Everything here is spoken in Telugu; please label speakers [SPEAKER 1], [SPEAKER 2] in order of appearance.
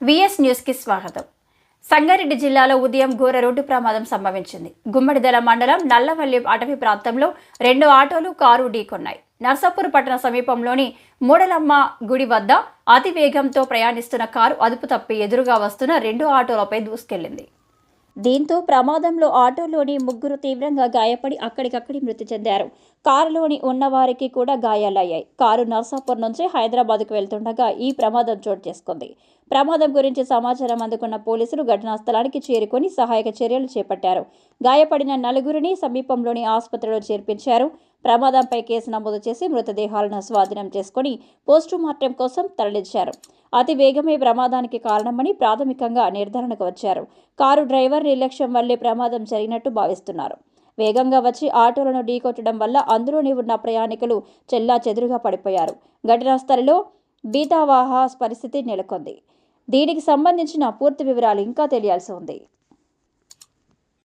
[SPEAKER 1] విఎస్ న్యూస్కి స్వాగతం. సంగారెడ్డి జిల్లాలో ఉదయం ఘోర రోడ్డు ప్రమాదం సంభవించింది. గుమ్మడిదల మండలం నల్లవల్లి అటవీ ప్రాంతంలో రెండు ఆటోలు కారు ఢీకొన్నాయి. నర్సాపూర్ పట్టణ సమీపంలోని మూడలమ్మ గుడి వద్ద అతి వేగంతో ప్రయాణిస్తున్న కారు అదుపు తప్పి ఎదురుగా వస్తున్న రెండు ఆటోలపై దూసుకెళ్ళింది. దీంతో ప్రమాదంలో ఆటోలోని ముగ్గురు తీవ్రంగా గాయపడి అక్కడికక్కడి మృతి చెందారు. కారులోని ఉన్నవారికి కూడా గాయాలయ్యాయి. కారు నర్సాపూర్ నుంచి హైదరాబాద్కు వెళ్తుండగా ఈ ప్రమాదం చోటు చేసుకుంది. ప్రమాదం గురించి సమాచారం అందుకున్న పోలీసులు ఘటనా స్థలానికి చేరుకొని సహాయక చర్యలు చేపట్టారు. గాయపడిన నలుగురిని సమీపంలోని ఆసుపత్రిలో చేర్పించారు. ప్రమాదంపై కేసు నమోదు చేసి మృతదేహాలను స్వాధీనం చేసుకుని పోస్టుమార్టం కోసం తరలించారు. అతి వేగమే ప్రమాదానికి కారణమని ప్రాథమికంగా నిర్ధారణకు వచ్చారు. కారు డ్రైవర్ నిర్లక్ష్యం వల్లే ప్రమాదం జరిగినట్టు భావిస్తున్నారు. వేగంగా వచ్చి ఆటోలను ఢీకొట్టడం వల్ల అందులోని ఉన్న ప్రయాణికులు చెల్లా చెదురుగా పడిపోయారు. ఘటనా స్థలిలో బీతావాహ పరిస్థితి నెలకొంది. దీనికి సంబంధించిన పూర్తి వివరాలు ఇంకా తెలియాల్సి ఉంది.